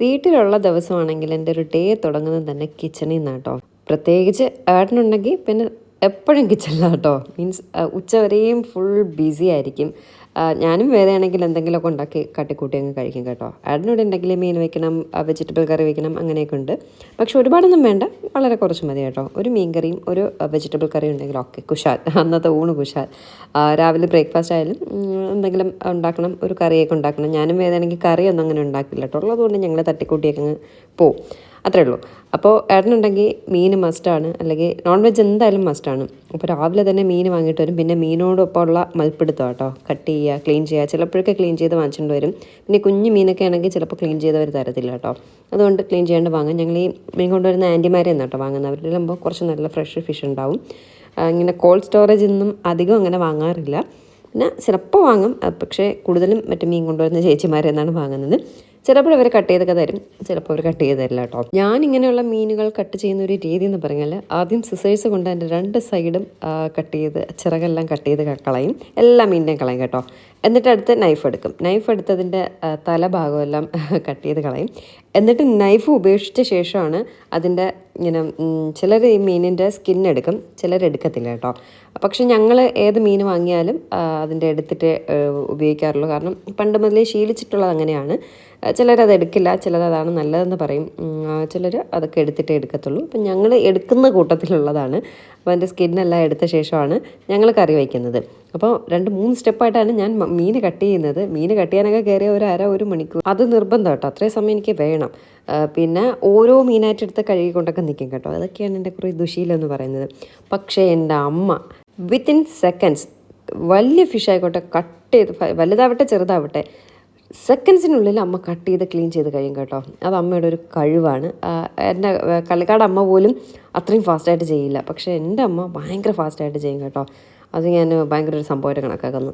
വീട്ടിലുള്ള ദിവസമാണെങ്കിൽ എന്റെ ഒരു ഡേ തുടങ്ങുന്നത് തന്നെ കിച്ചണിൽ നിന്നാണ് കേട്ടോ. പ്രത്യേകിച്ച് ഏട്ടനുണ്ടെങ്കിൽ പിന്നെ എപ്പോഴും കിച്ചണിലാണ് കേട്ടോ. മീൻസ് ഉച്ചവരെയും ഫുൾ ബിസി ആയിരിക്കും. ഞാനും വേറെയാണെങ്കിൽ എന്തെങ്കിലുമൊക്കെ ഉണ്ടാക്കി കട്ടിക്കൂട്ടി അങ്ങ് കഴിക്കും കേട്ടോ. അടിനോട് ഉണ്ടെങ്കിൽ മീൻ വെക്കണം വെജിറ്റബിൾ കറി വെക്കണം അങ്ങനെയൊക്കെ ഉണ്ട്. പക്ഷെ ഒരുപാടൊന്നും വേണ്ട വളരെ കുറച്ച് മതി കേട്ടോ. ഒരു മീൻ കറിയും ഒരു വെജിറ്റബിൾ കറിയും ഉണ്ടെങ്കിൽ ഓക്കെ കുശാൽ. അന്നത്തെ ഊണ് കുശാൽ. രാവിലെ ബ്രേക്ക്ഫാസ്റ്റ് ആയാലും എന്തെങ്കിലും ഉണ്ടാക്കണം ഒരു കറിയൊക്കെ ഉണ്ടാക്കണം. ഞാനും വേറെയാണെങ്കിൽ കറിയൊന്നും അങ്ങനെ ഉണ്ടാക്കില്ല കേട്ടോ. ഉള്ളതുകൊണ്ട് ഞങ്ങൾ തട്ടിക്കൂട്ടിയൊക്കെ അങ്ങ് പോവും. അത്രേ ഉള്ളൂ. അപ്പോൾ ഏട്ടനുണ്ടെങ്കിൽ മീൻ മസ്റ്റാണ് അല്ലെങ്കിൽ നോൺ വെജ് എന്തായാലും മസ്റ്റാണ് അപ്പോൾ രാവിലെ തന്നെ മീൻ വാങ്ങിയിട്ട് വരും. പിന്നെ മീനോടൊപ്പം ഉള്ള മൽപ്പിടുത്തം കേട്ടോ കട്ട് ചെയ്യുക ക്ലീൻ ചെയ്യുക. ചിലപ്പോഴൊക്കെ ക്ലീൻ ചെയ്ത് വാങ്ങിച്ചുകൊണ്ട് വരും. പിന്നെ കുഞ്ഞു മീനൊക്കെ ആണെങ്കിൽ ചിലപ്പോൾ ക്ലീൻ ചെയ്തവർ തരത്തില്ല കേട്ടോ. അതുകൊണ്ട് ക്ലീൻ ചെയ്യാണ്ട് വാങ്ങാം. ഞങ്ങൾ ഈ മീൻ കൊണ്ടുവരുന്ന ആന്റിമാരെ എന്നാണ് കേട്ടോ വാങ്ങുന്നത്. അവരുടെ ആകുമ്പോൾ കുറച്ച് നല്ല ഫ്രഷ് ഫിഷ് ഉണ്ടാവും. ഇങ്ങനെ കോൾഡ് സ്റ്റോറേജ് ഒന്നും അധികം അങ്ങനെ വാങ്ങാറില്ല. പിന്നെ ചിലപ്പോൾ വാങ്ങും. പക്ഷേ കൂടുതലും മറ്റു മീൻ കൊണ്ടുവരുന്ന ചേച്ചിമാരെന്നാണ് വാങ്ങുന്നത്. ചിലപ്പോൾ അവർ കട്ട് ചെയ്തൊക്കെ തരും. ചിലപ്പോൾ അവർ കട്ട് ചെയ്ത് തരില്ല കേട്ടോ. ഞാൻ ഇങ്ങനെയുള്ള മീനുകൾ കട്ട് ചെയ്യുന്ന ഒരു രീതി എന്ന് പറഞ്ഞാൽ ആദ്യം സിസേഴ്സ് കൊണ്ട് അതിന്റെ രണ്ട് സൈഡും കട്ട് ചെയ്ത് ചിറകെല്ലാം കട്ട് ചെയ്ത് കളയും. എല്ലാ മീനിനെയും കളയും കേട്ടോ. എന്നിട്ട് അടുത്ത് നൈഫ് എടുക്കും. നൈഫ് എടുത്തതിന്റെ തലഭാഗമെല്ലാം കട്ട് ചെയ്ത് കളയും. എന്നിട്ട് നൈഫ് ഉപേക്ഷിച്ച ശേഷമാണ് അതിന്റെ ഇങ്ങനെ ചിലർ ഈ മീനിന്റെ സ്കിൻ എടുക്കും. ചിലർ എടുക്കത്തില്ല കേട്ടോ. പക്ഷെ ഞങ്ങൾ ഏത് മീൻ വാങ്ങിയാലും അതിന്റെ എടുത്തിട്ട് ഉപയോഗിക്കാറുള്ളൂ. കാരണം പണ്ട് മുതലേ ശീലിച്ചിട്ടുള്ളത് അങ്ങനെയാണ്. ചിലരത് എടുക്കില്ല ചിലരതാണ് നല്ലതെന്ന് പറയും. ചിലർ അതൊക്കെ എടുത്തിട്ടേ എടുക്കത്തുള്ളൂ. അപ്പം ഞങ്ങൾ എടുക്കുന്ന കൂട്ടത്തിലുള്ളതാണ്. അപ്പോൾ അതിന്റെ സ്കിന്നെല്ലാം എടുത്ത ശേഷമാണ് ഞങ്ങൾ കറി വയ്ക്കുന്നത്. അപ്പോൾ രണ്ട് മൂന്ന് സ്റ്റെപ്പായിട്ടാണ് ഞാൻ മീൻ കട്ട് ചെയ്യുന്നത്. മീൻ കട്ട് ചെയ്യാനൊക്കെ കയറിയ ഒരു അര ഒരു മണിക്കൂർ. അത് നിർബന്ധം കേട്ടോ. അത്രയും സമയം എനിക്ക് വേണം. പിന്നെ ഓരോ മീനായിട്ട് എടുത്ത് കഴുകി കൊണ്ടൊക്കെ നിൽക്കും കേട്ടോ. അതൊക്കെയാണ് എന്റെ കുറേ ദുശീലെന്ന് പറയുന്നത്. പക്ഷേ എന്റെ അമ്മ വിത്തിൻ സെക്കൻഡ്സ് വലിയ ഫിഷ് ആയിക്കോട്ടെ കട്ട് ചെയ്ത് വലുതാവട്ടെ ചെറുതാവട്ടെ സെക്കൻഡ്സിനുള്ളിൽ അമ്മ കട്ട് ചെയ്ത് ക്ലീൻ ചെയ്ത് കഴിയും കേട്ടോ. അത് അമ്മയുടെ ഒരു കഴിവാണ്. എന്റെ കള്ളിക്കാട് അമ്മ പോലും അത്രയും ഫാസ്റ്റായിട്ട് ചെയ്യില്ല. പക്ഷേ എന്റെ അമ്മ ഭയങ്കര ഫാസ്റ്റായിട്ട് ചെയ്യും കേട്ടോ. അത് ഞാൻ ഭയങ്കര ഒരു സംഭവമായിട്ട് കണക്കാക്കുന്നു.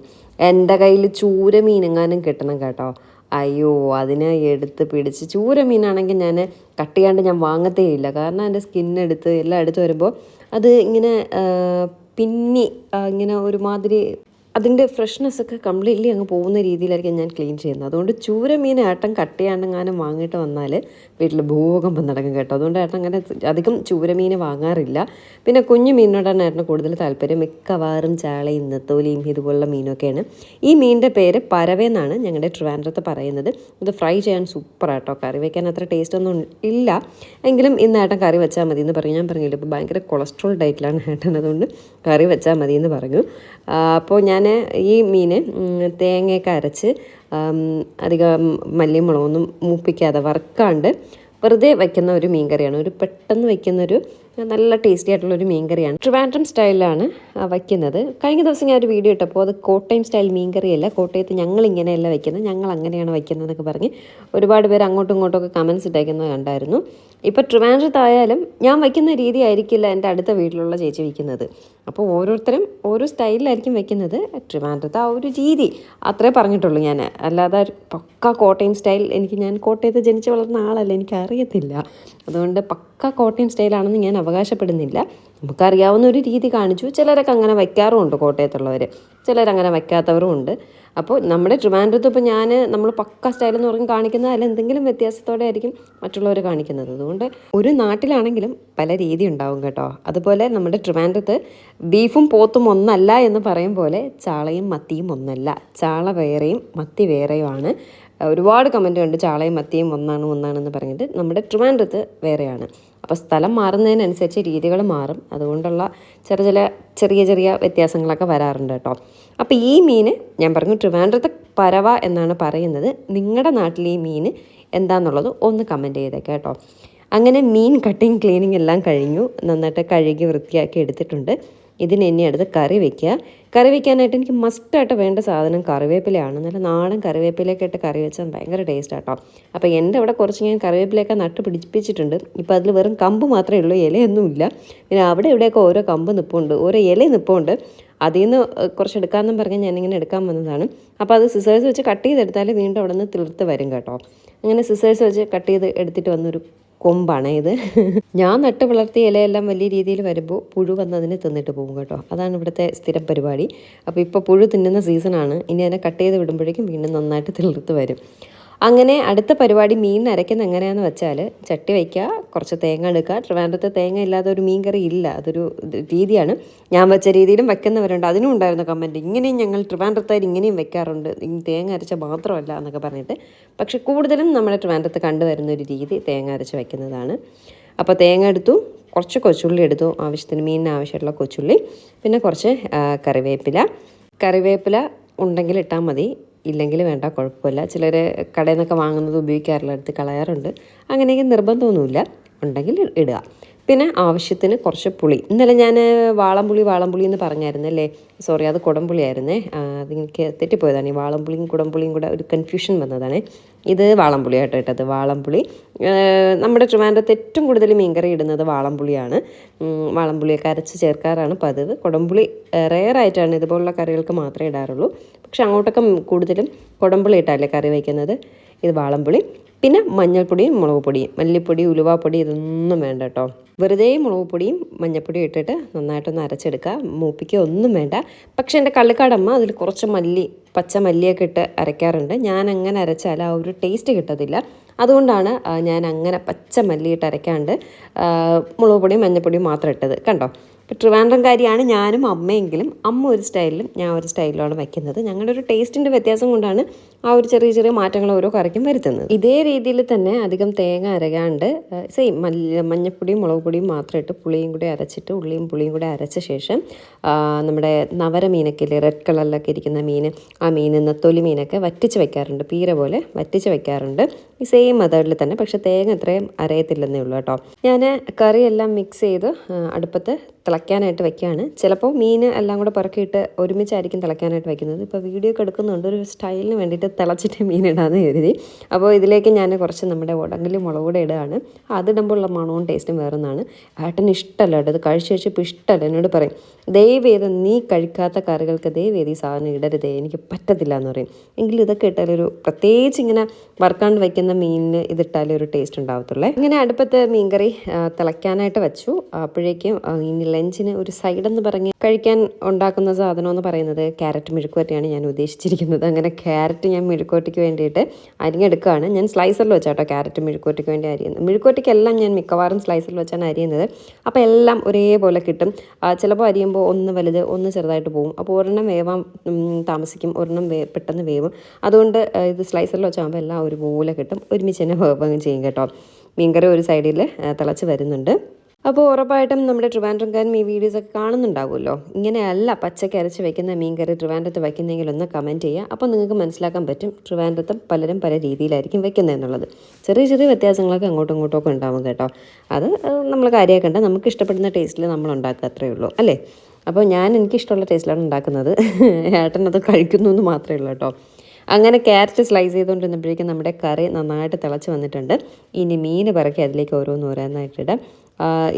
എന്റെ കയ്യിൽ ചൂര മീനെങ്ങാനും കിട്ടണം കേട്ടോ. അയ്യോ അതിനെ എടുത്ത് പിടിച്ച് ചൂര മീനാണെങ്കിൽ ഞാൻ കട്ട് ചെയ്യാണ്ട് ഞാൻ വാങ്ങത്തേ ഇല്ല. കാരണം എന്റെ സ്കിന്നെടുത്ത് എല്ലാം എടുത്ത് വരുമ്പോൾ അത് ഇങ്ങനെ പിന്നി ഇങ്ങനെ ഒരുമാതിരി അതിന്റെ ഫ്രഷ്നെസ് ഒക്കെ കംപ്ലീറ്റ്ലി അങ്ങ് പോകുന്ന രീതിയിലായിരിക്കും ഞാൻ ക്ലീൻ ചെയ്യുന്നത്. അതുകൊണ്ട് ചൂര മീൻ ഏട്ടൻ കട്ട് വാങ്ങിയിട്ട് വന്നാൽ വീട്ടിൽ ഭൂകമ്പം നടക്കും കേട്ടോ. അതുകൊണ്ട് ഏട്ടൻ അങ്ങനെ അധികം ചൂര മീൻ വാങ്ങാറില്ല. പിന്നെ കുഞ്ഞു മീനിനോടാണ് ഏട്ടന് കൂടുതൽ താല്പര്യം. മിക്കവാറും ചാളയും നെത്തോലിയും ഇതുപോലുള്ള മീനൊക്കെയാണ്. ഈ മീനിന്റെ പേര് പരവേന്നാണ് ഞങ്ങളുടെ ട്രിവാൻഡ്രത്ത് പറയുന്നത്. ഇത് ഫ്രൈ ചെയ്യാൻ സൂപ്പർ ആട്ടോ. കറി വയ്ക്കാൻ അത്ര ടേസ്റ്റ് ഒന്നും ഇല്ല. എങ്കിലും ഇന്ന് ഏട്ടൻ കറി വെച്ചാൽ മതി എന്ന് പറഞ്ഞു. ഞാൻ പറഞ്ഞില്ല ഇപ്പോൾ ഭയങ്കര കൊളസ്ട്രോൾ ഡയറ്റിലാണ് ഏട്ടൻ. അതുകൊണ്ട് കറി വെച്ചാൽ മതി എന്ന് പറഞ്ഞു. അപ്പോൾ ഞാൻ ഈ മീൻ തേങ്ങയൊക്കെ അരച്ച് അധികം മല്ലിയും മുളകൊന്നും മൂപ്പിക്കാതെ വറുക്കാണ്ട് വെറുതെ വയ്ക്കുന്ന ഒരു മീൻ കറിയാണ് ഒരു പെട്ടെന്ന് വയ്ക്കുന്ന ഒരു നല്ല ടേസ്റ്റി ആയിട്ടുള്ള ഒരു മീൻ കറിയാണ് ട്രിവാൻഡ്രം സ്റ്റൈലിലാണ് വയ്ക്കുന്നത്. കഴിഞ്ഞ ദിവസം ഞാൻ ഒരു വീഡിയോ ഇട്ടപ്പോൾ അത് കോട്ടയം സ്റ്റൈൽ മീൻ കറിയല്ല കോട്ടയത്ത് ഞങ്ങൾ ഇങ്ങനെയല്ല വയ്ക്കുന്നത് ഞങ്ങൾ അങ്ങനെയാണ് വയ്ക്കുന്നത് എന്നൊക്കെ പറഞ്ഞ് ഒരുപാട് പേര് അങ്ങോട്ടും ഇങ്ങോട്ടും ഒക്കെ കമൻസ് ഇട്ടേക്കുന്നത് കണ്ടായിരുന്നു. ഇപ്പോൾ ട്രിവാൻഡ്രത്തായാലും ഞാൻ വയ്ക്കുന്ന രീതി ആയിരിക്കില്ല എന്റെ അടുത്ത വീട്ടിലുള്ള ചേച്ചി വയ്ക്കുന്നത്. അപ്പോൾ ഓരോരുത്തരും ഓരോ സ്റ്റൈലിലായിരിക്കും വയ്ക്കുന്നത്. ട്രിവാൻഡ്രത്ത് ആ ഒരു രീതി അത്രേ പറഞ്ഞിട്ടുള്ളൂ ഞാൻ. അല്ലാതെ പക്ക കോട്ടയം സ്റ്റൈൽ എനിക്ക് ഞാൻ കോട്ടയത്ത് ജനിച്ച് വളർന്ന ആളല്ല എനിക്കറിയത്തില്ല. അതുകൊണ്ട് പക്ക കോട്ടയം സ്റ്റൈലാണെന്ന് ഞാൻ അവകാശപ്പെടുന്നില്ല. നമുക്കറിയാവുന്ന ഒരു രീതി കാണിച്ചു. ചിലരൊക്കെ അങ്ങനെ വയ്ക്കാറുമുണ്ട് കോട്ടയത്തുള്ളവർ ചിലരങ്ങനെ വയ്ക്കാത്തവരും ഉണ്ട്. അപ്പോൾ നമ്മുടെ ട്രിവാൻഡ്രത്ത് ഇപ്പോൾ ഞാൻ നമ്മൾ പക്ക സ്റ്റൈൽ എന്ന് പറഞ്ഞ് കാണിക്കുന്ന അതിൽ എന്തെങ്കിലും വ്യത്യാസത്തോടെ ആയിരിക്കും മറ്റുള്ളവർ കാണിക്കുന്നത്. അതുകൊണ്ട് ഒരു നാട്ടിലാണെങ്കിലും പല രീതി ഉണ്ടാവും കേട്ടോ. അതുപോലെ നമ്മുടെ ട്രിവാൻഡ്രത്ത് ബീഫും പോത്തും ഒന്നല്ല എന്ന് പറയും പോലെ ചാളയും മത്തിയും ഒന്നല്ല. ചാള വേറെയും മത്തി വേറെയുമാണ്. ഒരുപാട് കമന്റ് ഉണ്ട്. ചാളയും മത്തിയും ഒന്നാണ് ഒന്നാണെന്ന് പറഞ്ഞിട്ട്. നമ്മുടെ ട്രിവാൻഡ്രത്ത് വേറെയാണ്. അപ്പോൾ സ്ഥലം മാറുന്നതിനനുസരിച്ച് രീതികൾ മാറും. അതുകൊണ്ടുള്ള ചെറിയ ചില ചെറിയ ചെറിയ വ്യത്യാസങ്ങളൊക്കെ വരാറുണ്ട് കേട്ടോ. അപ്പോൾ ഈ മീൻ ഞാൻ പറഞ്ഞു ട്രിവാൻഡ്രത്ത് പരവ എന്നാണ് പറയുന്നത്. നിങ്ങളുടെ നാട്ടിൽ ഈ മീൻ എന്താണെന്നുള്ളത് ഒന്ന് കമന്റ് ചെയ്തേക്കാം കേട്ടോ. അങ്ങനെ മീൻ കട്ടിങ് ക്ലീനിങ് എല്ലാം കഴിഞ്ഞു. നന്നായിട്ട് കഴുകി വൃത്തിയാക്കി എടുത്തിട്ടുണ്ട്. ഇതിന് എന്നെ അടുത്ത് കറി വെക്കുക. കറി വെക്കാനായിട്ട് എനിക്ക് മസ്റ്റായിട്ട് വേണ്ട സാധനം കറിവേപ്പിലയാണ്. നല്ല നാടൻ കറിവേപ്പിലയൊക്കെ ഇട്ട് കറി വെച്ചാൽ ഭയങ്കര ടേസ്റ്റ് ആട്ടോ. അപ്പോൾ എന്റെ അവിടെ കുറച്ച് ഞാൻ കറിവേപ്പിലയൊക്കെ നട്ട് പിടിപ്പിച്ചിട്ടുണ്ട്. ഇപ്പോൾ അതിൽ വെറും കമ്പ് മാത്രമേ ഉള്ളൂ ഇലയൊന്നുമില്ല പിന്നെ അവിടെ ഇവിടെയൊക്കെ ഓരോ കമ്പ് നിപ്പുണ്ട് ഓരോ ഇല നിപ്പുണ്ട്. അതിൽ നിന്ന് കുറച്ച് എടുക്കാമെന്നും പറഞ്ഞ് ഞാനിങ്ങനെ എടുക്കാൻ വന്നതാണ്. അപ്പോൾ അത് സിസേഴ്സ് വെച്ച് കട്ട് ചെയ്തെടുത്താൽ വീണ്ടും അവിടെ നിന്ന് തിളർത്ത് വരും കേട്ടോ. അങ്ങനെ സിസേഴ്സ് വെച്ച് കട്ട് ചെയ്ത് എടുത്തിട്ട് വന്നൊരു കൊമ്പാണ് ഇത്. ഞാൻ നട്ട് വളർത്തിയ ഇലയെല്ലാം വലിയ രീതിയിൽ വരുമ്പോൾ പുഴു വന്നതിന് തിന്നിട്ട് പോകും കേട്ടോ. അതാണ് ഇവിടുത്തെ സ്ഥിരം പരിപാടി. അപ്പോൾ ഇപ്പോൾ പുഴു തിന്നുന്ന സീസണാണ് ഇനി അതിനെ കട്ട് ചെയ്ത് വിടുമ്പോഴേക്കും വീണ്ടും നന്നായിട്ട് തിളിർത്ത് വരും. അങ്ങനെ അടുത്ത പരിപാടി മീൻ അരയ്ക്കുന്ന എങ്ങനെയാണെന്ന് വെച്ചാൽ ചട്ടി വയ്ക്കുക കുറച്ച് തേങ്ങ എടുക്കുക. ട്രിവാൻഡ്രത്ത് തേങ്ങ ഇല്ലാതെ ഒരു മീൻ കറി ഇല്ല. അതൊരു രീതിയാണ്. ഞാൻ വെച്ച രീതിയിലും വെക്കുന്നവരുണ്ട്. അതിനും ഉണ്ടായിരുന്നു കമന്റ് ഇങ്ങനെയും ഞങ്ങൾ ട്രിവാൻഡ്രത്തായി ഇങ്ങനെയും വെക്കാറുണ്ട്. തേങ്ങ അരച്ച മാത്രമല്ല എന്നൊക്കെ പറഞ്ഞിട്ട്. പക്ഷെ കൂടുതലും നമ്മുടെ ട്രിവാൻഡ്രത്ത് കണ്ടുവരുന്ന ഒരു രീതി തേങ്ങ അരച്ച് വയ്ക്കുന്നതാണ് അപ്പോൾ തേങ്ങ എടുത്തു കുറച്ച് കൊച്ചുള്ളി എടുത്തു. ആവശ്യത്തിന് മീനിന് ആവശ്യമായിട്ടുള്ള കൊച്ചുള്ളി പിന്നെ കുറച്ച് കറിവേപ്പില. കറിവേപ്പില ഉണ്ടെങ്കിൽ ഇട്ടാൽ മതി. ഇല്ലെങ്കിൽ വേണ്ട കുഴപ്പമില്ല. ചിലർ കടയിൽ നിന്നൊക്കെ വാങ്ങുന്നത് ഉപയോഗിക്കാറില്ല എടുത്ത് കളയാറുണ്ട്. അങ്ങനെയെങ്കിൽ നിർബന്ധമൊന്നുമില്ല. ഉണ്ടെങ്കിൽ ഇടുക. പിന്നെ ആവശ്യത്തിന് കുറച്ച് പുളി. ഇന്നലെ ഞാൻ വാളംപുളി വാളംപുളി എന്ന് പറഞ്ഞായിരുന്നു അല്ലേ സോറി അത് കുടംപുളിയായിരുന്നേ. അത് അതെനിക്ക് തെറ്റിപ്പോയതാണ്. ഈ വാളംപുളിയും കുടംപുളിയും കൂടെ ഒരു കൺഫ്യൂഷൻ വന്നതാണ്. ഇത് വാളംപുളി ആട്ടോ ഇട്ടത്. വാളംപുളി. നമ്മുടെ ട്രിവാൻഡ്രത്ത് ഏറ്റവും കൂടുതൽ മീൻകറി ഇടുന്നത് വാളംപുളിയാണ്. വാളംപുളിയൊക്കെ അരച്ച് ചേർക്കാറാണ് പതിവ്. കുടംപുളി റെയറായിട്ടാണ് ഇതുപോലുള്ള കറികൾക്ക് മാത്രമേ ഇടാറുള്ളൂ. പക്ഷെ അങ്ങോട്ടൊക്കെ കൂടുതലും കുടംപുളി ഇട്ടല്ലേ കറി വയ്ക്കുന്നത്. ഇത് വാളംപുളി പിന്നെ മഞ്ഞൾപ്പൊടിയും മുളക് പൊടിയും മല്ലിപ്പൊടി ഉലുവാപ്പൊടി ഇതൊന്നും വേണ്ട കേട്ടോ. വെറുതെ മുളക് പൊടിയും മഞ്ഞൾപ്പൊടിയും ഇട്ടിട്ട് നന്നായിട്ടൊന്ന് അരച്ചെടുക്കുക. മൂപ്പിക്കുക ഒന്നും വേണ്ട. പക്ഷെ എന്റെ കള്ളിക്കാടമ്മ അതിൽ കുറച്ച് മല്ലി പച്ച മല്ലിയൊക്കെ ഇട്ട് അരയ്ക്കാറുണ്ട്. ഞാൻ അങ്ങനെ അരച്ചാൽ ആ ഒരു ടേസ്റ്റ് കിട്ടത്തില്ല. അതുകൊണ്ടാണ് ഞാൻ അങ്ങനെ പച്ച മല്ലിയിട്ട് അരയ്ക്കാണ്ട് മുളക് പൊടിയും മഞ്ഞൾപ്പൊടിയും മാത്രം ഇട്ടത്. കണ്ടോ? ട്രിവാൻഡ്രംകാരിയാണ് ഞാനും അമ്മയെങ്കിലും അമ്മ ഒരു സ്റ്റൈലിലും ഞാൻ ഒരു സ്റ്റൈലിലാണ് വയ്ക്കുന്നത്. ഞങ്ങളുടെ ഒരു ടേസ്റ്റിന്റെ വ്യത്യാസം കൊണ്ടാണ് ആ ഒരു ചെറിയ ചെറിയ മാറ്റങ്ങൾ ഓരോ കറിക്കും വരുത്തുന്നത്. ഇതേ രീതിയിൽ തന്നെ അധികം തേങ്ങ അരകാണ്ട് സെയിം മല്ല മഞ്ഞപ്പൊടിയും മുളക് പൊടിയും മാത്രം ഇട്ട് പുളിയും കൂടി അരച്ചിട്ട് ഉള്ളിയും പുളിയും കൂടി അരച്ച ശേഷം നമ്മുടെ നവര മീനൊക്കെ ഇല്ലേ റെഡ് കളറിലൊക്കെ ഇരിക്കുന്ന മീൻ ആ മീൻ തൊലി മീനൊക്കെ വറ്റിച്ച് വെക്കാറുണ്ട്. പീര പോലെ വറ്റിച്ച് വെക്കാറുണ്ട്. ഈ സെയിം മെത്തേഡിൽ തന്നെ പക്ഷേ തേങ്ങ ഇത്രയും അരയത്തില്ലെന്നേ ഉള്ളൂ കേട്ടോ. ഞാൻ കറിയെല്ലാം മിക്സ് ചെയ്ത് അടുപ്പത്ത് തിളയ്ക്കാനായിട്ട് വെക്കുകയാണ് ചിലപ്പോൾ മീൻ എല്ലാം കൂടെ പുറക്കിയിട്ട് ഒരുമിച്ചായിരിക്കും തിളയ്ക്കാനായിട്ട് വെക്കുന്നത് ഇപ്പോൾ വീഡിയോ ഒക്കെ എടുക്കുന്നുണ്ട്. ഒരു സ്റ്റൈലിന് വേണ്ടിയിട്ട് തിളച്ചിട്ട് മീൻ ഇടാമെന്ന് കരുതി. അപ്പോൾ ഇതിലേക്ക് ഞാൻ കുറച്ച് നമ്മുടെ ഉടങ്കിൽ മുളക് കൂടെ ഇടുകയാണ്. അതിടുമ്പോൾ ഉള്ള മണവും ടേസ്റ്റും വേറൊന്നാണ്. ഏട്ടന് ഇഷ്ടമല്ല ഇത് കഴിച്ച് കഴിച്ചപ്പോൾ ഇഷ്ടമല്ല. എന്നോട് പറയും ദയവേത് നീ കഴിക്കാത്ത കറികൾക്ക് ദയവേദ ഈ സാധനം ഇടരുതേ. എനിക്ക് പറ്റത്തില്ല എന്ന് പറയും. എങ്കിലും ഇതൊക്കെ ഇട്ടാലൊരു പ്രത്യേകിച്ച് ഇങ്ങനെ വറുക്കാണ്ട് വയ്ക്കുന്ന മീനിന് ഇതിട്ടാലേ ഒരു ടേസ്റ്റ് ഉണ്ടാവത്തുള്ളൂ. ഇങ്ങനെ അടുപ്പത്ത് മീൻകറി തിളയ്ക്കാനായിട്ട് വെച്ചു. അപ്പോഴേക്കും ഇനി ഇനി ലഞ്ചിന് ഒരു എന്ന് പറഞ്ഞ് കഴിക്കാൻ ഉണ്ടാക്കുന്ന സാധനം എന്ന് പറയുന്നത് ക്യാരറ്റ് മെഴുക്കുവരട്ടിയാണ് ഞാൻ ഉദ്ദേശിച്ചിരിക്കുന്നത്. അങ്ങനെ ക്യാരറ്റ് ഞാൻ മെഴുക്കുവരട്ടിക്ക് വേണ്ടിയിട്ട് അരിഞ്ഞെടുക്കുകയാണ്. ഞാൻ സ്ലൈസറിൽ വെച്ചാട്ടോ ക്യാരറ്റ് മെഴുക്കുവരട്ടിക്ക് വേണ്ടി അരിയുന്നത്. മെഴുക്കുവരട്ടിക്കെല്ലാം ഞാൻ മിക്കവാറും സ്ലൈസറിൽ വെച്ചാണ് അരിയുന്നത്. അപ്പോൾ എല്ലാം ഒരേപോലെ കിട്ടും. ചിലപ്പോൾ അരിയുമ്പോൾ ഒന്ന് വലുത് ഒന്ന് ചെറുതായിട്ട് പോകും അപ്പോൾ ഒരെണ്ണം വേവാൻ താമസിക്കും. ഒരെണ്ണം വേ പെട്ടെന്ന് വേവും. അതുകൊണ്ട് ഇത് സ്ലൈസറിൽ വെച്ചാകുമ്പോൾ എല്ലാം ഒരുപോലെ കിട്ടും. ഒരുമിച്ച് തന്നെ വേവുകയും ചെയ്യും കേട്ടോ. മീൻകറി ഒരു സൈഡിൽ തിളച്ച് വരുന്നുണ്ട്. അപ്പോൾ ഉറപ്പായിട്ടും നമ്മുടെ ട്രിവാൻഡ്രംകാരും ഈ വീഡിയോസൊക്കെ കാണുന്നുണ്ടാവുമല്ലോ. ഇങ്ങനെയല്ല പച്ചക്ക് അരച്ച് വെക്കുന്ന മീൻകറി ട്രിവാൻഡ്രത്ത് വെക്കുന്നെങ്കിൽ ഒന്ന് കമന്റ് ചെയ്യുക. അപ്പോൾ നിങ്ങൾക്ക് മനസ്സിലാക്കാൻ പറ്റും ട്രിവാൻഡ്രത്തും പലരും പല രീതിയിലായിരിക്കും വെക്കുന്നത് എന്നുള്ളത്. ചെറിയ ചെറിയ വ്യത്യാസങ്ങളൊക്കെ അങ്ങോട്ടും ഇങ്ങോട്ടും ഒക്കെ ഉണ്ടാവും കേട്ടോ. അത് നമ്മൾ കാര്യമാക്കണ്ട നമുക്ക് ഇഷ്ടപ്പെടുന്ന ടേസ്റ്റിൽ നമ്മൾ ഉണ്ടാക്കുക അത്രയേ ഉള്ളൂ അല്ലേ? അപ്പോൾ ഞാൻ എനിക്കിഷ്ടമുള്ള ടേസ്റ്റിലാണ് ഉണ്ടാക്കുന്നത്. ഏട്ടൻ അത് കഴിക്കുന്നു എന്ന് മാത്രമേ ഉള്ളൂ കേട്ടോ. അങ്ങനെ ക്യാരറ്റ് സ്ലൈസ് ചെയ്തുകൊണ്ടിരുന്നപ്പോഴേക്കും നമ്മുടെ കറി നന്നായിട്ട് തിളച്ച് വന്നിട്ടുണ്ട്. ഇനി മീൻ പറക്കി അതിലേക്ക് ഓരോന്ന് ഓരോന്നായിട്ടിട്ട്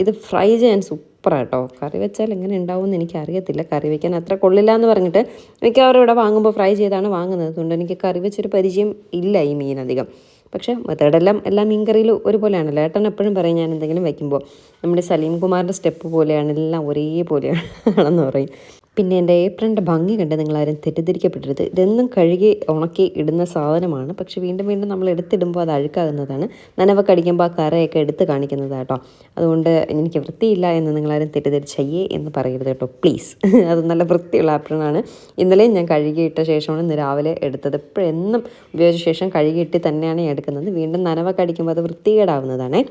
ഇത് ഫ്രൈ ചെയ്യാൻ സൂപ്പർ കേട്ടോ കറി വെച്ചാൽ എങ്ങനെ ഉണ്ടാവും എന്ന് എനിക്ക് അറിയത്തില്ല കറി വെക്കാൻ അത്ര കൊള്ളില്ല എന്ന് പറഞ്ഞിട്ട് മിക്കവാറും ഇവിടെ വാങ്ങുമ്പോൾ ഫ്രൈ ചെയ്താണ് വാങ്ങുന്നത്. അതുകൊണ്ട് എനിക്ക് കറി വെച്ചൊരു പരിചയം ഇല്ല ഈ മീൻ അധികം. പക്ഷേ മെത്തേഡെല്ലാം എല്ലാ മീൻ കറിയിൽ ഒരുപോലെയാണല്ലോ. ഏട്ടൻ എപ്പോഴും പറയും ഞാൻ എന്തെങ്കിലും വയ്ക്കുമ്പോൾ നമ്മുടെ സലീം കുമാറിന്റെ സ്റ്റെപ്പ് പോലെയാണ് എല്ലാം ഒരേപോലെയാണ് ആണെന്ന് പറയും. പിന്നെ എന്റെ ഏപ്രിലിന്റെ ഭംഗി കണ്ട് നിങ്ങളാരും തെറ്റിദ്ധരിക്കപ്പെടരുത്. ഇതെന്നും കഴുകി ഉണക്കി ഇടുന്ന സാധനമാണ്. പക്ഷെ വീണ്ടും വീണ്ടും നമ്മൾ എടുത്തിടുമ്പോൾ അത് അഴുക്കാകുന്നതാണ്. നനവൊക്കെ അടിക്കുമ്പോൾ ആ കറയൊക്കെ എടുത്ത് കാണിക്കുന്നതാണ് കേട്ടോ. അതുകൊണ്ട് എനിക്ക് വൃത്തിയില്ല എന്ന് നിങ്ങളാരും തെറ്റിദ്ധരിച്ചയ്യേ എന്ന് പറയരുത് കേട്ടോ. പ്ലീസ്. അത് നല്ല വൃത്തിയുള്ള ആപ്രണാണ് ഇന്നലെയും ഞാൻ കഴുകിയിട്ട ശേഷമാണ് ഇന്ന് രാവിലെ എടുത്തത്. എപ്പോഴെന്നും ഉപയോഗിച്ച ശേഷം കഴുകിയിട്ട് തന്നെയാണ് ഞാൻ എടുക്കുന്നത്. വീണ്ടും നനവൊക്കെ അടിക്കുമ്പോൾ അത് വൃത്തികേടാവുന്നതാണേ.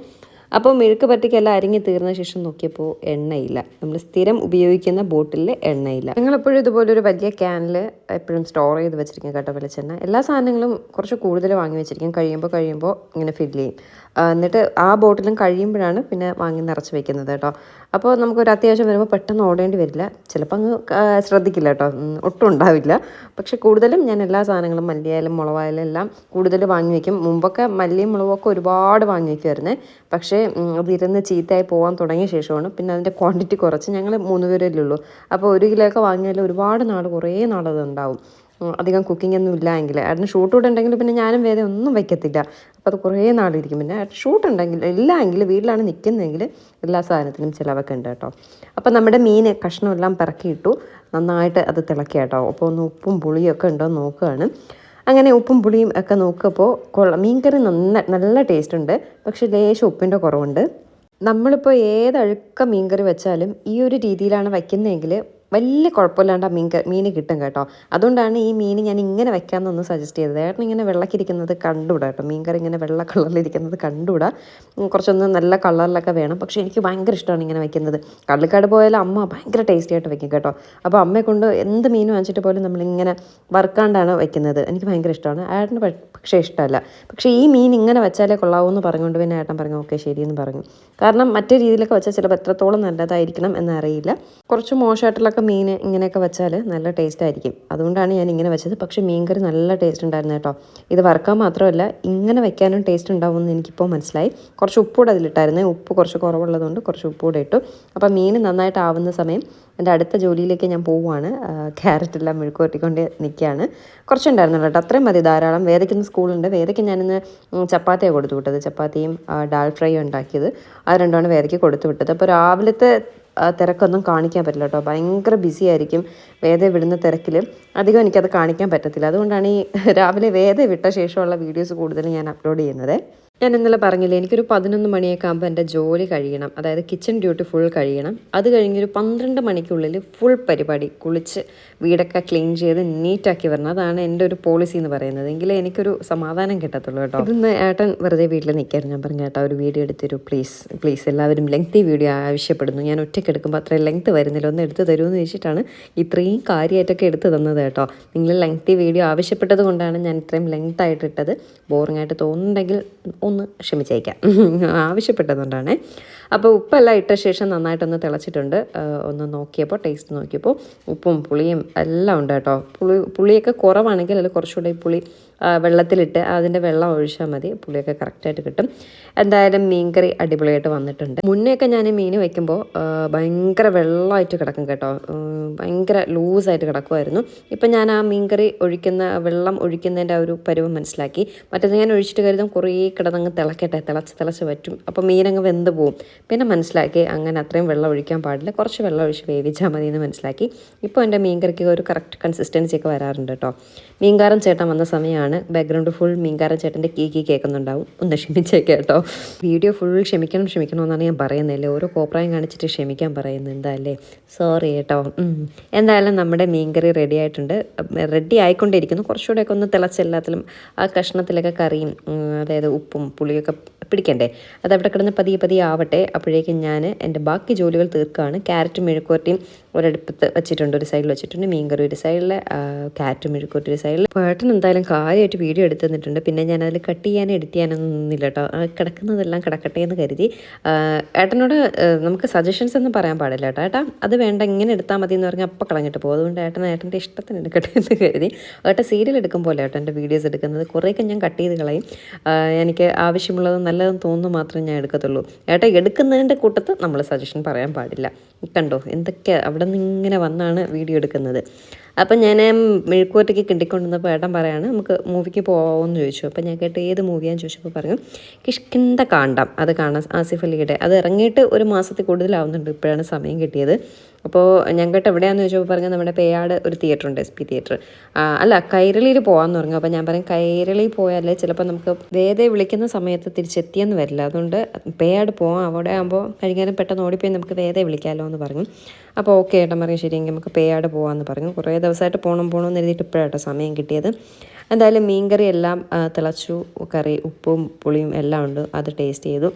അപ്പോൾ മെഴുക്ക് പറ്റിക്കെല്ലാം അരിഞ്ഞ് തീർന്ന ശേഷം നോക്കിയപ്പോൾ എണ്ണയില്ല. നമ്മൾ സ്ഥിരം ഉപയോഗിക്കുന്ന ബോട്ടിലിൽ എണ്ണയില്ല. നിങ്ങളെപ്പോഴും ഇതുപോലൊരു വലിയ ക്യാനിൽ എപ്പോഴും സ്റ്റോർ ചെയ്ത് വെച്ചിരിക്കും കേട്ടോ വെളിച്ചെണ്ണ. എല്ലാ സാധനങ്ങളും കുറച്ച് കൂടുതൽ വാങ്ങി വെച്ചിരിക്കും. കഴിയുമ്പോൾ കഴിയുമ്പോൾ ഇങ്ങനെ ഫില്ല് ചെയ്യും. എന്നിട്ട് ആ ബോട്ടിലും കഴിയുമ്പോഴാണ് പിന്നെ വാങ്ങി നിറച്ച് വെക്കുന്നത് കേട്ടോ. അപ്പോൾ നമുക്കൊരു അത്യാവശ്യം വരുമ്പോൾ പെട്ടെന്ന് ഓടേണ്ടി വരില്ല. ചിലപ്പോൾ അങ്ങ് ശ്രദ്ധിക്കില്ല കേട്ടോ. ഒട്ടും ഉണ്ടാവില്ല. പക്ഷെ കൂടുതലും ഞാൻ എല്ലാ സാധനങ്ങളും മല്ലിയായാലും മുളകായാലും എല്ലാം കൂടുതൽ വാങ്ങി വയ്ക്കും. മുമ്പൊക്കെ മല്ലിയും മുളകൊക്കെ ഒരുപാട് വാങ്ങി വയ്ക്കുമായിരുന്നേ പക്ഷേ അതിരുന്ന് ചീത്തയായി പോകാൻ തുടങ്ങിയ ശേഷമാണ് പിന്നെ അതിന്റെ ക്വാണ്ടിറ്റി കുറച്ച് ഞങ്ങൾ മൂന്ന് പേരല്ലേ ഉള്ളൂ. അപ്പോൾ ഒരു കിലോ ഒക്കെ വാങ്ങിയാൽ ഒരുപാട് നാൾ കുറേ നാളത് ഉണ്ടാവും. അധികം കുക്കിംഗ് ഒന്നും ഇല്ല എങ്കിൽ. ഏട്ടന് ഷൂട്ട് കൂടെ ഉണ്ടെങ്കിൽ പിന്നെ ഞാനും വേറെ ഒന്നും വയ്ക്കത്തില്ല. അപ്പോൾ അത് കുറേ നാളിരിക്കും. പിന്നെ ഷൂട്ട് ഉണ്ടെങ്കിൽ ഇല്ല എങ്കിൽ വീട്ടിലാണ് നിൽക്കുന്നതെങ്കിൽ എല്ലാ സാധനത്തിനും ചിലവൊക്കെ ഉണ്ട് കേട്ടോ. അപ്പോൾ നമ്മുടെ മീൻ കഷ്ണമെല്ലാം പിറക്കിയിട്ടു നന്നായിട്ട് അത് തിളക്കുക കേട്ടോ. അപ്പോൾ ഒന്ന് ഉപ്പും പുളിയും ഒക്കെ ഉണ്ടോ നോക്കുകയാണ്. അങ്ങനെ ഉപ്പും പുളിയും ഒക്കെ നോക്കുമ്പോൾ കൊള്ള മീൻകറി നന്ന നല്ല ടേസ്റ്റ് ഉണ്ട്. പക്ഷേ ലേശം ഉപ്പിന്റെ കുറവുണ്ട്. നമ്മളിപ്പോൾ ഏത് മീൻകറി വെച്ചാലും ഈ ഒരു രീതിയിലാണ് വയ്ക്കുന്നതെങ്കിൽ വലിയ കുഴപ്പമില്ലാണ്ട് ആ മീൻ മീൻ കിട്ടും കേട്ടോ. അതുകൊണ്ടാണ് ഈ മീൻ ഞാൻ ഇങ്ങനെ വെക്കാമെന്നൊന്ന് സജസ്റ്റ് ചെയ്തത്. ഏട്ടൻ ഇങ്ങനെ വെള്ളക്കിരിക്കുന്നത് കണ്ടുവിടാം കേട്ടോ. മീൻകറി ഇങ്ങനെ വെള്ള കളറിലിരിക്കുന്നത് കണ്ടുവിടാം. കുറച്ചൊന്ന് നല്ല കളറിലൊക്കെ വേണം. പക്ഷേ എനിക്ക് ഭയങ്കര ഇഷ്ടമാണ് ഇങ്ങനെ വെക്കുന്നത്. കള്ളിക്കാട് പോയാൽ അമ്മ ഭയങ്കര ടേസ്റ്റി ആയിട്ട് വെക്കും കേട്ടോ. അപ്പോൾ അമ്മയെ കൊണ്ട് എന്ത് മീൻ വാങ്ങിച്ചിട്ട് പോലും നമ്മളിങ്ങനെ വറുക്കാണ്ടാണ് വെക്കുന്നത്. എനിക്ക് ഭയങ്കര ഇഷ്ടമാണ്. ഏട്ടന് പക്ഷേ ഇഷ്ടമല്ല. പക്ഷേ ഈ മീൻ ഇങ്ങനെ വെച്ചാലേ കൊള്ളാവൂ എന്ന് പറഞ്ഞുകൊണ്ട് പിന്നെ ഏട്ടൻ പറഞ്ഞു ഓക്കെ ശരിയെന്ന് പറഞ്ഞു. കാരണം മറ്റേ രീതിയിലൊക്കെ വെച്ചാൽ ചിലപ്പോൾ എത്രത്തോളം നല്ലതായിരിക്കണം എന്നറിയില്ല. കുറച്ച് മോശമായിട്ടുള്ളൊക്കെ മീൻ ഇങ്ങനെയൊക്കെ വെച്ചാൽ നല്ല ടേസ്റ്റ് ആയിരിക്കും. അതുകൊണ്ടാണ് ഞാൻ ഇങ്ങനെ വെച്ചത്. പക്ഷേ മീൻകറി നല്ല ടേസ്റ്റ് ഉണ്ടായിരുന്നു കേട്ടോ. ഇത് വറുക്കാൻ മാത്രമല്ല ഇങ്ങനെ വെക്കാനും ടേസ്റ്റ് ഉണ്ടാവുമെന്ന് എനിക്കിപ്പോൾ മനസ്സിലായി. കുറച്ച് ഉപ്പൂടെ അതിലിട്ടായിരുന്നേ. ഉപ്പ് കുറച്ച് കുറവുള്ളതുകൊണ്ട് കുറച്ച് ഉപ്പൂടെ ഇട്ടു. അപ്പോൾ മീൻ നന്നായിട്ട് ആവുന്ന സമയം എന്റെ അടുത്ത ജോലിയിലേക്ക് ഞാൻ പോവുകയാണ്. ക്യാരറ്റ് എല്ലാം മെഴുക്കുവരട്ടിക്കൊണ്ട് നിൽക്കുകയാണ്. കുറച്ചുണ്ടായിരുന്നു കേട്ടോ. അത്രയും മതി ധാരാളം. വേദയ്ക്കുന്ന സ്കൂളുണ്ട്. വേദയ്ക്ക് ഞാനിന്ന് ചപ്പാത്തിയാണ് കൊടുത്തു വിട്ടത്. ചപ്പാത്തിയും ഡാൽ ഫ്രൈയും ഉണ്ടാക്കിയത്. അത് രണ്ടുമാണ് വേദയ്ക്ക് കൊടുത്തു വിട്ടത്. അപ്പോൾ രാവിലത്തെ തിരക്കൊന്നും കാണിക്കാൻ പറ്റില്ല കേട്ടോ. ഭയങ്കര ബിസി ആയിരിക്കും വേദ വിടുന്ന തിരക്കിൽ അധികം എനിക്കത് കാണിക്കാൻ പറ്റത്തില്ല. അതുകൊണ്ടാണ് ഈ രാവിലെ വേദ വിട്ട ശേഷമുള്ള വീഡിയോസ് കൂടുതലും ഞാൻ അപ്ലോഡ് ചെയ്യുന്നത്. ഞാൻ ഇന്നലെ പറഞ്ഞില്ലേ എനിക്കൊരു പതിനൊന്ന് മണിയൊക്കെ ആകുമ്പോൾ എന്റെ ജോലി കഴിയണം. അതായത് കിച്ചൺ ഡ്യൂട്ടി ഫുൾ കഴിയണം. അത് കഴിഞ്ഞൊരു പന്ത്രണ്ട് മണിക്കുള്ളിൽ ഫുൾ പരിപാടി. കുളിച്ച് വീടൊക്കെ ക്ലീൻ ചെയ്ത് നീറ്റാക്കി വരണം. അതാണ് എന്റെ ഒരു പോളിസി എന്ന് പറയുന്നത്. എങ്കിലേ എനിക്കൊരു സമാധാനം കിട്ടത്തുള്ളൂ കേട്ടോ. ഇന്ന് ഏട്ടൻ വെറുതെ വീട്ടിൽ നിൽക്കായിരുന്നു ഞാൻ പറഞ്ഞു ഏട്ടാ ഒരു വീഡിയോ എടുത്തരൂ പ്ലീസ് പ്ലീസ് എല്ലാവരും ലെങ്തി വീഡിയോ ആവശ്യപ്പെടുന്നു. ഞാൻ ഒറ്റയ്ക്ക് എടുക്കുമ്പോൾ അത്രയും ലെങ്ത് വരുന്നില്ല. ഒന്ന് എടുത്ത് തരുമെന്ന് ചോദിച്ചിട്ടാണ് ഇത്രയും കാര്യമായിട്ടൊക്കെ എടുത്ത് തന്നത് കേട്ടോ. നിങ്ങൾ ലെങ്തി വീഡിയോ ആവശ്യപ്പെട്ടത് കൊണ്ടാണ് ഞാൻ ഇത്രയും ലെങ്ത് ആയിട്ട് ഇട്ടത്. ബോറിംഗ് ആയിട്ട് തോന്നുന്നുണ്ടെങ്കിൽ ഒന്ന് ക്ഷമിച്ചേക്കാം. ആവശ്യപ്പെട്ടതുകൊണ്ടാണ്. അപ്പോൾ ഉപ്പെല്ലാം ഇട്ട ശേഷം നന്നായിട്ടൊന്ന് തിളച്ചിട്ടുണ്ട്. ഒന്ന് നോക്കിയപ്പോൾ ടേസ്റ്റ് നോക്കിയപ്പോൾ ഉപ്പും പുളിയും എല്ലാം ഉണ്ട് കേട്ടോ. പുളി പുളിയൊക്കെ കുറവാണെങ്കിൽ അതിൽ കുറച്ചുകൂടെ പുളി വെള്ളത്തിലിട്ട് അതിന്റെ വെള്ളം ഒഴിച്ചാൽ മതി. പുളിയൊക്കെ കറക്റ്റായിട്ട് കിട്ടും. എന്തായാലും മീൻകറി അടിപൊളിയായിട്ട് വന്നിട്ടുണ്ട്. മുന്നെയൊക്കെ ഞാൻ മീൻ വയ്ക്കുമ്പോൾ ഭയങ്കര വെള്ളമായിട്ട് കിടക്കും കേട്ടോ. ഭയങ്കര ലൂസായിട്ട് കിടക്കുമായിരുന്നു ഇപ്പം ഞാൻ ആ മീൻകറി ഒഴിക്കുന്ന വെള്ളം ഒഴിക്കുന്നതിന്റെ ആ ഒരു പരുവം മനസ്സിലാക്കി. മറ്റേത് ഞാൻ ഒഴിച്ചിട്ട് കരുതും കുറേ കിടന്നങ്ങ് തിളക്കട്ടെ തിളച്ച് തിളച്ച് പറ്റും അപ്പോൾ മീനങ്ങ് വെന്ത് പോവും. പിന്നെ മനസ്സിലാക്കി അങ്ങനെ അത്രയും വെള്ളം ഒഴിക്കാൻ പാടില്ല. കുറച്ച് വെള്ളം ഒഴിച്ച് വേവിച്ചാൽ മതി എന്ന് മനസ്സിലാക്കി. ഇപ്പോൾ എന്റെ മീൻകറിക്ക് ഒരു കറക്റ്റ് കൺസിസ്റ്റൻസി ഒക്കെ വരാറുണ്ട് കേട്ടോ മീൻകാരൻ ചേട്ടൻ വന്ന സമയമാണ് ബാക്ക്ഗ്രൗണ്ട് ഫുൾ മീൻകാരൻ ചേട്ടന്റെ കീ കീ കേൾക്കുന്നുണ്ടാവും. ഒന്ന് ക്ഷമിച്ചേക്കാം കേട്ടോ വീഡിയോ ഫുൾ ക്ഷമിക്കണം ക്ഷമിക്കണം എന്നാണ് ഞാൻ പറയുന്നില്ലേ ഓരോ കോപ്രായം കാണിച്ചിട്ട് ക്ഷമിക്കാൻ പറയുന്നത് എന്തായാലേ സോറി കേട്ടോ എന്തായാലും നമ്മുടെ മീൻകറി റെഡി ആയിട്ടുണ്ട്. റെഡി ആയിക്കൊണ്ടിരിക്കുന്നു. കുറച്ചുകൂടെയൊക്കെ ഒന്ന് തിളച്ച് എല്ലാത്തിലും ആ കഷ്ണത്തിലൊക്കെ കറിയും അതായത് ഉപ്പും പുളിയൊക്കെ പിടിക്കണ്ടേ? അത് അവിടെ കിടന്ന് പതിയെ പതിയെ ആവട്ടെ. അപ്പോഴേക്കും ഞാൻ എന്റെ ബാക്കി ജോലികൾ തീർക്കുകയാണ് ക്യാരറ്റും മെഴുക്കുവരട്ടിയും ഒരടുപ്പത്ത് വെച്ചിട്ടുണ്ട് ഒരു സൈഡിൽ വെച്ചിട്ടുണ്ട് മീൻകറി ഒരു സൈഡിൽ കാറ്റ് മെഴുക്കുവരട്ടി ഒരു സൈഡിൽ പേട്ടൻ എന്തായാലും കാര്യമായിട്ട് വീഡിയോ എടുത്ത് തന്നിട്ടുണ്ട് പിന്നെ ഞാൻ അതിൽ കട്ട് ചെയ്യാനും എഡിറ്റ് ചെയ്യാനൊന്നും കേട്ടോ കിടക്കുന്നതെല്ലാം കിടക്കട്ടെ എന്ന് കരുതി. ഏട്ടനോട് നമുക്ക് സജഷൻസ് ഒന്നും പറയാൻ പാടില്ല കേട്ടോ ഏട്ടാ അത് വേണ്ട ഇങ്ങനെ എടുത്താൽ മതി എന്ന് പറഞ്ഞാൽ അപ്പം കളഞ്ഞിട്ട് പോകും. അതുകൊണ്ട് ഏട്ടൻ ഏട്ടന്റെ ഇഷ്ടത്തിന് എടുക്കട്ടെ എന്ന് കരുതി. ഏട്ടൻ സീരിയൽ എടുക്കും പോലെ എന്റെ വീഡിയോസ് എടുക്കുന്നത്. കുറേയൊക്കെ ഞാൻ കട്ട് ചെയ്ത് കളയും. എനിക്ക് ആവശ്യമുള്ളതും നല്ലതും തോന്നുന്നു മാത്രമേ ഞാൻ എടുക്കത്തുള്ളൂ. ഏട്ടാ എടുക്കുന്നതിന്റെ കൂട്ടത്ത് നമ്മൾ സജഷൻ പറയാൻ പാടില്ല. കണ്ടോ എന്തൊക്കെ അവിടെ നിന്ന് ഇങ്ങനെ വന്നാണ് വീഡിയോ എടുക്കുന്നത്. അപ്പം ഞാൻ മെഴുക്കുവറ്റയ്ക്ക് കിട്ടിക്കൊണ്ടിരുന്നപ്പോൾ ഏട്ടൻ പറയാണ് നമുക്ക് മൂവിക്ക് പോകാമെന്ന് ചോദിച്ചു. അപ്പം ഞാൻ കേട്ട് ഏത് മൂവിയാന്ന് ചോദിച്ചപ്പോൾ പറഞ്ഞു കിഷ്കിന്ത കാണ്ടം അത് കാണാൻ ആസിഫ് അലിയുടെ അത് ഇറങ്ങിയിട്ട് ഒരു മാസത്തിൽ കൂടുതലാവുന്നുണ്ട് ഇപ്പോഴാണ് സമയം കിട്ടിയത്. അപ്പോൾ ഞാൻ കേട്ട് എവിടെയാണെന്ന് ചോദിച്ചപ്പോൾ പറഞ്ഞു നമ്മുടെ പേയാട് ഒരു തിയേറ്റർ ഉണ്ട് എസ് പി തിയേറ്റർ. അല്ല കൈരളിയിൽ പോകാമെന്ന് പറഞ്ഞു. അപ്പോൾ ഞാൻ പറയും കൈരളിയിൽ പോയാലേ ചിലപ്പോൾ നമുക്ക് വേദയെ വിളിക്കുന്ന സമയത്ത് തിരിച്ചെത്തിയെന്ന് വരില്ല. അതുകൊണ്ട് പേയാട് പോകാം അവിടെ ആകുമ്പോൾ കഴിക്കാനും പെട്ടെന്ന് ഓടിപ്പോയി നമുക്ക് വേദയെ വിളിക്കാമല്ലോ എന്ന് പറഞ്ഞു. അപ്പോൾ ഓക്കെ ഏട്ടൻ പറയും ശരിയെങ്കിൽ നമുക്ക് പേയാട് പോകാമെന്ന് പറഞ്ഞു. കുറേ ദിവസമായിട്ട് പോകണം പോകണമെന്ന് എഴുതിയിട്ട് ഇപ്പോഴാട്ടോ സമയം കിട്ടിയത്. എന്തായാലും മീൻകറി എല്ലാം തിളച്ചു കറി ഉപ്പും പുളിയും എല്ലാം ഉണ്ട്. അത് ടേസ്റ്റ് ചെയ്തു.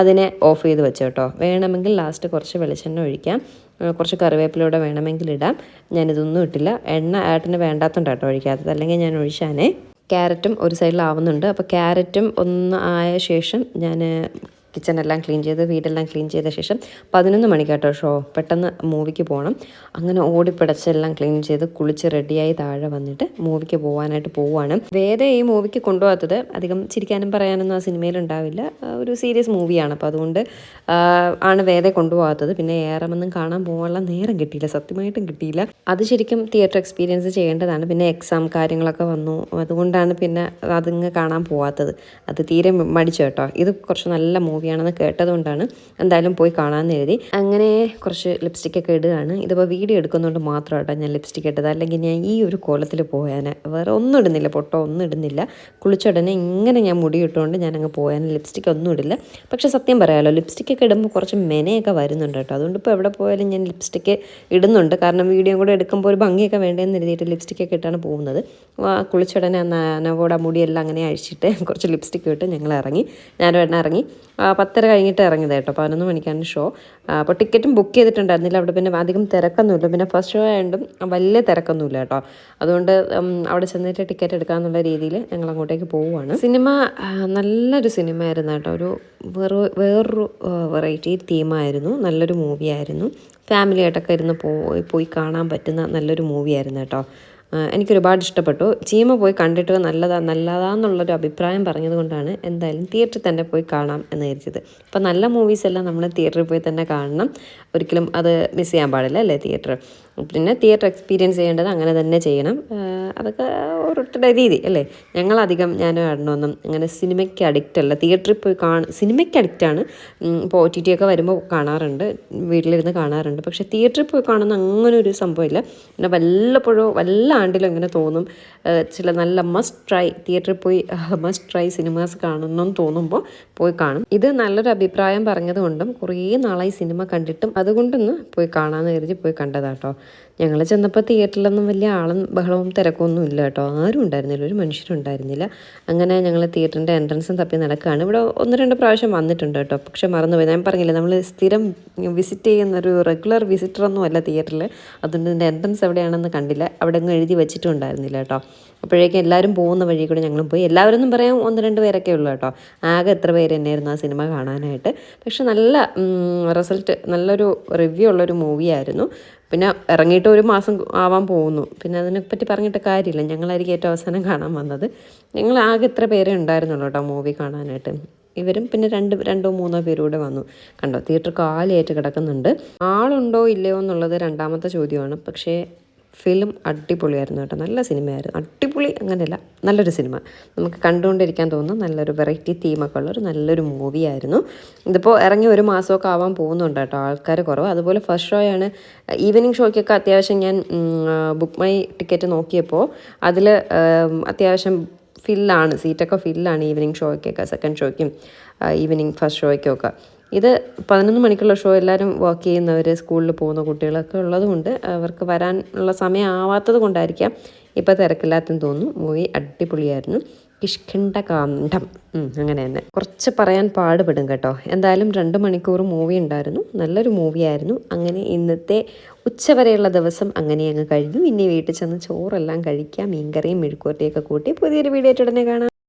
അതിനെ ഓഫ് ചെയ്ത് വെച്ചു കേട്ടോ വേണമെങ്കിൽ ലാസ്റ്റ് കുറച്ച് വെളിച്ചെണ്ണ ഒഴിക്കാം. കുറച്ച് കറിവേപ്പിലൂടെ വേണമെങ്കിൽ ഇടാം. ഞാനിതൊന്നും ഇട്ടില്ല. എണ്ണ ഏട്ടന് വേണ്ടാത്തതുകൊണ്ട് കേട്ടോ ഒഴിക്കാത്തത്. അല്ലെങ്കിൽ ഞാൻ ഒഴിച്ചാനേ. ക്യാരറ്റും ഒരു സൈഡിലാവുന്നുണ്ട് അപ്പോൾ ക്യാരറ്റും ഒന്ന് ആയ ശേഷം ഞാൻ കിച്ചണെല്ലാം ക്ലീൻ ചെയ്ത് വീടെല്ലാം ക്ലീൻ ചെയ്ത ശേഷം പതിനൊന്ന് കേട്ടോ ഷോ. പെട്ടെന്ന് മൂവിക്ക് പോകണം അങ്ങനെ ഓടിപ്പിടച്ചെല്ലാം ക്ലീൻ ചെയ്ത് കുളിച്ച് റെഡിയായി താഴെ വന്നിട്ട് മൂവിക്ക് പോകാനായിട്ട് പോവുകയാണ് വേദ ഈ മൂവിക്ക് കൊണ്ടുപോകാത്തത് അധികം ചിരിക്കാനും പറയാനൊന്നും ആ സിനിമയിൽ ഉണ്ടാവില്ല. ഒരു സീരിയസ് മൂവിയാണ് അപ്പോൾ അതുകൊണ്ട് ആണ് വേദ കൊണ്ടുപോകാത്തത്. പിന്നെ ഏറമൊന്നും കാണാൻ പോകാനുള്ള നേരം കിട്ടിയില്ല. സത്യമായിട്ടും കിട്ടിയില്ല. അത് ശരിക്കും തിയേറ്റർ എക്സ്പീരിയൻസ് ചെയ്യേണ്ടതാണ്. പിന്നെ എക്സാം കാര്യങ്ങളൊക്കെ വന്നു. അതുകൊണ്ടാണ് പിന്നെ അതിങ്ങ് കാണാൻ പോവാത്തത്. അത് തീരെ മടിച്ചു കേട്ടോ. ഇത് കുറച്ച് നല്ല മൂവിയാണ് മൂവിയാണെന്ന് കേട്ടതുകൊണ്ടാണ് എന്തായാലും പോയി കാണാമെന്ന് എഴുതി. അങ്ങനെ കുറച്ച് ലിപ്സ്റ്റിക് ഒക്കെ ഇടുകയാണ്. ഇതിപ്പോൾ വീഡിയോ എടുക്കുന്നതുകൊണ്ട് മാത്രമായിട്ടോ ഞാൻ ലിപ്സ്റ്റിക് ഇട്ടത്. അല്ലെങ്കിൽ ഞാൻ ഈ ഒരു കോലത്തിൽ പോയാൽ വേറെ ഒന്നും ഇടുന്നില്ല പൊട്ടോ ഒന്നും ഇടുന്നില്ല. കുളിച്ച ഉടനെ ഇങ്ങനെ ഞാൻ മുടി ഇട്ടുകൊണ്ട് ഞാൻ അങ്ങ് പോയാൽ ലിപ്സ്റ്റിക് ഒന്നും ഇടില്ല. പക്ഷെ സത്യം പറയാമല്ലോ ലിപ്സ്റ്റിക്കൊക്കെ ഇടുമ്പോൾ കുറച്ച് മെനയൊക്കെ വരുന്നുണ്ട് കേട്ടോ. അതുകൊണ്ട് ഇപ്പോൾ എവിടെ പോയാലും ഞാൻ ലിപ്സ്റ്റിക് ഇടുന്നുണ്ട്. കാരണം വീഡിയോ കൂടെ എടുക്കുമ്പോൾ ഒരു ഭംഗിയൊക്കെ വേണ്ടതെന്ന് എഴുതിയിട്ട് ലിപ്സ്റ്റിക്കൊക്കെ ഇട്ടാണ് പോകുന്നത്. ആ, കുളിച്ചുടനെ നനവോടെ മുടിയെല്ലാം അങ്ങനെ അഴിച്ചിട്ട് കുറച്ച് ലിപ്സ്റ്റിക് ഇട്ട് ഞങ്ങൾ ഇറങ്ങി. ഞാനും എണ്ണ ഇറങ്ങി. പത്തര കഴിഞ്ഞിട്ട് ഇറങ്ങിയത് കേട്ടോ പതിനൊന്ന് മണിക്കാണ് ഷോ അപ്പോൾ ടിക്കറ്റും ബുക്ക് ചെയ്തിട്ടുണ്ടായിരുന്നില്ല. അവിടെ പിന്നെ അധികം തിരക്കൊന്നുമില്ല. പിന്നെ ഫസ്റ്റ് ഷോ ആയതുകൊണ്ടും വലിയ തിരക്കൊന്നുമില്ല കേട്ടോ. അതുകൊണ്ട് അവിടെ ചെന്നിട്ട് ടിക്കറ്റ് എടുക്കാമെന്നുള്ള രീതിയിൽ ഞങ്ങൾ അങ്ങോട്ടേക്ക് പോവുകയാണ്. സിനിമ നല്ലൊരു സിനിമ ആയിരുന്നു കേട്ടോ. ഒരു വേറെ വേറൊരു വെറൈറ്റി തീമായിരുന്നു നല്ലൊരു മൂവിയായിരുന്നു ഫാമിലിയായിട്ടൊക്കെ ഇരുന്ന് പോയി പോയി കാണാൻ പറ്റുന്ന നല്ലൊരു മൂവിയായിരുന്നു കേട്ടോ. എനിക്കൊരുപാട് ഇഷ്ടപ്പെട്ടു. ചീമ പോയി കണ്ടിട്ട് നല്ലതാ നല്ലതാന്നുള്ളൊരു അഭിപ്രായം പറഞ്ഞതുകൊണ്ടാണ് എന്തായാലും തിയേറ്ററിൽ തന്നെ പോയി കാണാം എന്ന് കരുതിയത്. അപ്പോൾ നല്ല മൂവീസ് എല്ലാം നമ്മൾ തിയേറ്ററിൽ പോയി തന്നെ കാണണം. ഒരിക്കലും അത് മിസ് ചെയ്യാൻ പാടില്ല അല്ലേ തിയേറ്റർ പിന്നെ തിയേറ്റർ എക്സ്പീരിയൻസ് ചെയ്യേണ്ടത് അങ്ങനെ തന്നെ ചെയ്യണം. അതൊക്കെ ഓരോരുത്തരുടെ രീതി അല്ലേ? ഞങ്ങളധികം ഞാനും ഏട്ടനൊന്നും അങ്ങനെ സിനിമയ്ക്ക് അഡിക്റ്റ് അല്ല. തിയേറ്ററിൽ പോയി കാണും സിനിമയ്ക്ക് അഡിക്റ്റാണ് ഇപ്പോൾ ഒ ടി ടി ഒക്കെ വരുമ്പോൾ കാണാറുണ്ട് വീട്ടിലിരുന്ന് കാണാറുണ്ട്. പക്ഷേ തിയേറ്ററിൽ പോയി കാണുന്ന അങ്ങനെ ഒരു സംഭവമില്ല പിന്നെ വല്ലപ്പോഴോ വല്ല ആണ്ടിലും ഇങ്ങനെ തോന്നും. ചില നല്ല മസ്റ്റ് ട്രൈ തിയേറ്ററിൽ പോയി മസ്റ്റ് ട്രൈ സിനിമാസ് കാണണം തോന്നുമ്പോൾ പോയി കാണും. ഇത് നല്ലൊരു അഭിപ്രായം പറഞ്ഞതുകൊണ്ടും കുറേ നാളായി സിനിമ കണ്ടിട്ടും അതുകൊണ്ടൊന്ന് പോയി കാണാമെന്ന് കരുതി പോയി കണ്ടതാട്ടോ. ഞങ്ങൾ ചെന്നപ്പോൾ തിയേറ്ററിലൊന്നും വലിയ ആളും ബഹളവും തിരക്കൊന്നും ഇല്ല കേട്ടോ. ആരും ഉണ്ടായിരുന്നില്ല. ഒരു മനുഷ്യരും ഉണ്ടായിരുന്നില്ല. അങ്ങനെ ഞങ്ങൾ തിയേറ്ററിന്റെ എൻട്രൻസും തപ്പി നടക്കുകയാണ് ഇവിടെ ഒന്ന് രണ്ട് പ്രാവശ്യം വന്നിട്ടുണ്ട് കേട്ടോ. പക്ഷെ മറന്നുപോയി. ഞാൻ പറഞ്ഞില്ല നമ്മൾ സ്ഥിരം വിസിറ്റ് ചെയ്യുന്ന ഒരു റെഗുലർ വിസിറ്ററൊന്നും അല്ല തിയേറ്ററിൽ അതുകൊണ്ട് ഇതിന്റെ എൻട്രൻസ് എവിടെയാണെന്ന് കണ്ടില്ല. അവിടെ അങ്ങ് എഴുതി വെച്ചിട്ടുണ്ടായിരുന്നില്ല കേട്ടോ. അപ്പോഴേക്കും എല്ലാവരും പോകുന്ന വഴി കൂടെ ഞങ്ങളും പോയി. എല്ലാവരും ഒന്നും പറയാം ഒന്ന് രണ്ട് പേരൊക്കെ ഉള്ളൂ കേട്ടോ. ആകെ എത്ര പേര് തന്നെയായിരുന്നു ആ സിനിമ കാണാനായിട്ട്. പക്ഷെ നല്ല റിസൾട്ട് നല്ലൊരു റിവ്യൂ ഉള്ളൊരു മൂവിയായിരുന്നു പിന്നെ ഇറങ്ങിയിട്ട് ഒരു മാസം ആവാൻ പോകുന്നു. പിന്നെ അതിനെപ്പറ്റി പറഞ്ഞിട്ട് കാര്യമില്ല. ഞങ്ങളായിരിക്കും ഏറ്റവും അവസാനം കാണാൻ വന്നത്. ഞങ്ങൾ ആകെ ഇത്ര പേരേ ഉണ്ടായിരുന്നുള്ളൂ കേട്ടോ മൂവി കാണാനായിട്ട്. ഇവരും പിന്നെ രണ്ട് രണ്ടോ മൂന്നോ പേരൂടെ വന്നു. കണ്ടോ തിയേറ്റർ കാലിയായിട്ട് കിടക്കുന്നുണ്ട്. ആളുണ്ടോ ഇല്ലയോ എന്നുള്ളത് രണ്ടാമത്തെ ചോദ്യമാണ്. പക്ഷേ ഫിലിം അടിപൊളിയായിരുന്നു കേട്ടോ. നല്ല സിനിമയായിരുന്നു. അടിപൊളി അങ്ങനെയല്ല നല്ലൊരു സിനിമ. നമുക്ക് കണ്ടുകൊണ്ടിരിക്കാൻ തോന്നുന്നു നല്ലൊരു വെറൈറ്റി തീമൊക്കെ ഉള്ളൊരു നല്ലൊരു മൂവിയായിരുന്നു ഇതിപ്പോൾ ഇറങ്ങി ഒരു മാസമൊക്കെ ആവാൻ പോകുന്നുണ്ട് കേട്ടോ. ആൾക്കാർ കുറവ്. അതുപോലെ ഫസ്റ്റ് ഷോയാണ് ഈവനിങ് ഷോയ്ക്കൊക്കെ അത്യാവശ്യം ഞാൻ ബുക്ക് മൈ ടിക്കറ്റ് നോക്കിയപ്പോൾ അതിൽ അത്യാവശ്യം ഫില്ലാണ് സീറ്റൊക്കെ ഫില്ലാണ് ഈവനിങ് ഷോയ്ക്കൊക്കെ സെക്കൻഡ് ഷോയ്ക്കും ഈവനിങ് ഫസ്റ്റ് ഷോയ്ക്കൊക്കെ ഇത് പതിനൊന്ന് മണിക്കുള്ള ഷോ എല്ലാവരും വർക്ക് ചെയ്യുന്നവർ സ്കൂളിൽ പോകുന്ന കുട്ടികളൊക്കെ ഉള്ളതുകൊണ്ട് അവർക്ക് വരാനുള്ള സമയം ആവാത്തത് കൊണ്ടായിരിക്കാം. ഇപ്പോൾ തിരക്കില്ലാത്തെന്ന് തോന്നുന്നു. മൂവി അടിപൊളിയായിരുന്നു. കിഷ്കിണ്ട കാന്തം അങ്ങനെ തന്നെ. കുറച്ച് പറയാൻ പാടുപെടും കേട്ടോ. എന്തായാലും രണ്ട് മണിക്കൂർ മൂവി ഉണ്ടായിരുന്നു. നല്ലൊരു മൂവിയായിരുന്നു അങ്ങനെ ഇന്നത്തെ ഉച്ചവരെയുള്ള ദിവസം അങ്ങനെ അങ്ങ് കഴിഞ്ഞു. ഇനി വീട്ടിൽ ചെന്ന് ചോറെല്ലാം കഴിക്കാം. മീൻകറിയും മെഴുക്കുവരട്ടിയൊക്കെ കൂട്ടി പുതിയൊരു വീഡിയോ ഉടനെ കാണാം.